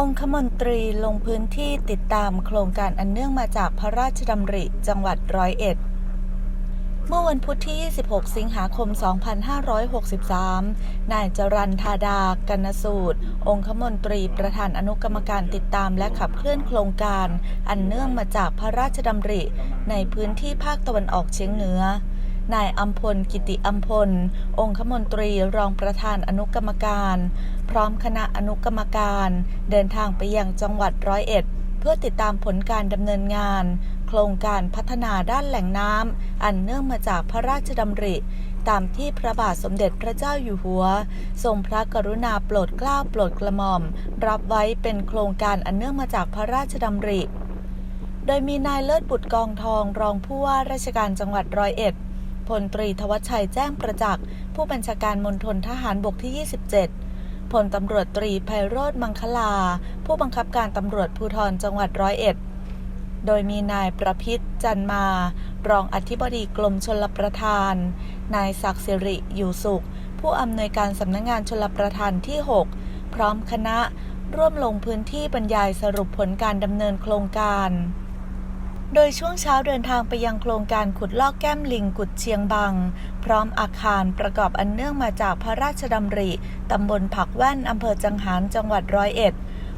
องคมนตรีลงพื้นที่ติดตามโครงการอันเนื่องมาจากพระราชดำริจังหวัดร้อยเอ็ด เมื่อวันพุธที่ 26 สิงหาคม 2563 นายจรันธาดา กันนสูตร องคมนตรีประธานอนุกรรมการติดตามและขับเคลื่อนโครงการ อันเนื่องมาจากพระราชดำริ ในพื้นที่ภาคตะวันออกเฉียงเหนือ นายอัมพล กิติอัมพล องคมนตรีรองประธานอนุกรรมการ พร้อมคณะอนุกรรมการ เดินทางไปยังจังหวัดร้อยเอ็ด เพื่อติดตามผลการดำเนินงาน โครงการพัฒนาด้านแหล่งน้ำอันเนื่องมาจากพระราชดำริ ตามที่พระบาทสมเด็จพระเจ้าอยู่หัว ทรงพระกรุณาโปรดเกล้าโปรดกระหม่อม รับไว้เป็นโครงการอันเนื่องมาจากพระราชดำริ โดยมีนายเลิศบุตรกองทองรองผู้ว่าราชการจังหวัดร้อยเอ็ด พลตรีทวัชชัยแจ้งประจักษ์ ผู้บัญชาการมณฑลทหารบกที่ 27 พลตำรวจตรีไพโรธมังคลา ผู้บังคับการตำรวจภูธรจังหวัดร้อยเอ็ด โดยมีนายประพิษจันมา รองอธิบดีกรมชลประทาน นายศักดิ์สิริอยู่สุข ผู้อำนวยการสำนักงงานชลประทานที่ 6 พร้อมคณะร่วมลงพื้นที่บรรยายสรุปผลการดำเนินโครงการ โดยช่วงเช้าเดินทางไปยังโครงการขุดลอกแก้มลิงกุดเชียงบัง พร้อมอาคารประกอบอันเนื่องมาจากพระราชดำริ ตำบลผักแว่นอำเภอจังหารจังหวัดร้อยเอ็ด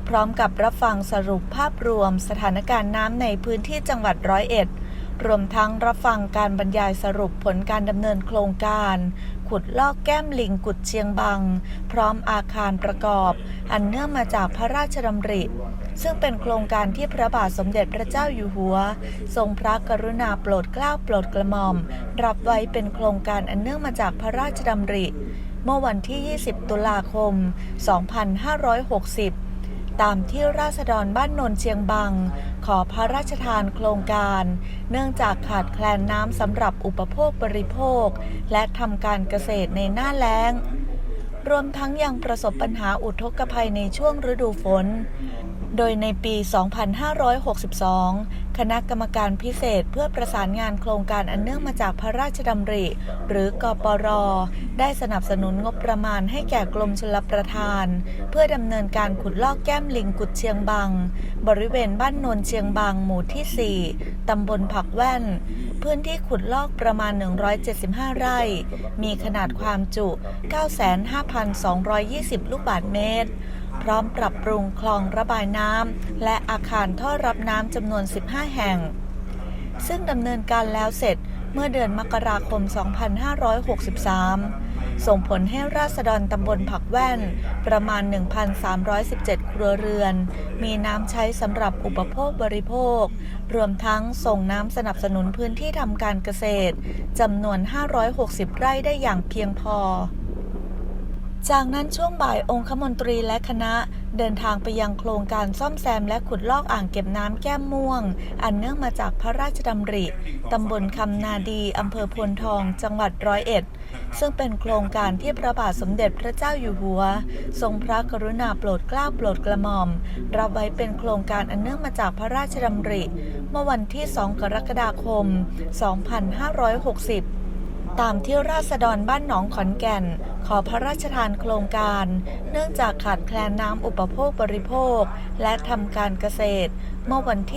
พร้อมกับรับฟังสรุปภาพรวมสถานการณ์น้ำในพื้นที่จังหวัดร้อยเอ็ด รวมทั้งรับฟังการบรรยายสรุปผลการดำเนินโครงการ ขุดลอกแก้มลิงกุดเชียงบัง พร้อมอาคารประกอบ อันเนื่องมาจากพระราชดำริ ซึ่งเป็นโครงการที่พระบาทสมเด็จพระเจ้าอยู่หัว ทรงพระกรุณาโปรดเกล้าโปรดกระหม่อม รับไว้เป็นโครงการอันเนื่องมาจากพระราชดำริ เมื่อวันที่ 20 ตุลาคม 2560 ตามที่ราษฎรบ้านนนเชียงบัง ขอพระราชทานโครงการ เนื่องจากขาดแคลนน้ำสำหรับอุปโภคบริโภค และทำการเกษตรในหน้าแล้ง รวมทั้งยังประสบปัญหาอุทกภัยในช่วงฤดูฝน โดยในปี 2562 คณะกรรมการพิเศษเพื่อประสานงานโครงการอันเนื่องมาจากพระราชดำริ หรือกปร ได้สนับสนุนงบประมาณให้แก่กรมชลประทาน เพื่อดำเนินการขุดลอกแก้มลิงกุดเชียงบังบริเวณบ้านนนเชียงบังหมู่ที่ 4 ตำบลผักแว่น พื้นที่ขุดลอกประมาณ 175 ไร่ มีขนาดความจุ 95,220 ลูกบาศก์เมตร พร้อมปรับปรุงคลองระบายน้ำและอาคารท่อรับน้ำจำนวน 15 แห่ง ซึ่งดำเนินการแล้วเสร็จเมื่อเดือนมกราคม 2563 ส่งผลให้ราษฎรตำบลผักแว่น ประมาณ 1,317 ครัวเรือน มีน้ำใช้สำหรับอุปโภคบริโภค รวมทั้งส่งน้ำสนับสนุนพื้นที่ทำการเกษตรจำนวน 560 ไร่ได้อย่างเพียงพอ จากนั้นช่วงบ่ายองคมนตรีและคณะเดินทางไปยังโครงการซ่อมแซมและขุดลอกอ่างเก็บน้ำแก้มม่วง อันเนื่องมาจากพระราชดำริตำบลคำนาดีอำเภอพลทอง จังหวัดร้อยเอ็ด ซึ่งเป็นโครงการที่พระบาทสมเด็จพระเจ้าอยู่หัว ทรงพระกรุณาโปรดเกล้าโปรดกระหม่อม รับไว้เป็นโครงการอันเนื่องมาจากพระราชดำริ เมื่อวันที่ 2 กรกฎาคม 2560 ตามที่ราษฎรบ้านหนองขอนแก่น ขอพระราชทานโครงการ เนื่องจากขาดแคลนน้ำอุปโภคบริโภค และทำการเกษตรเมื่อวันที่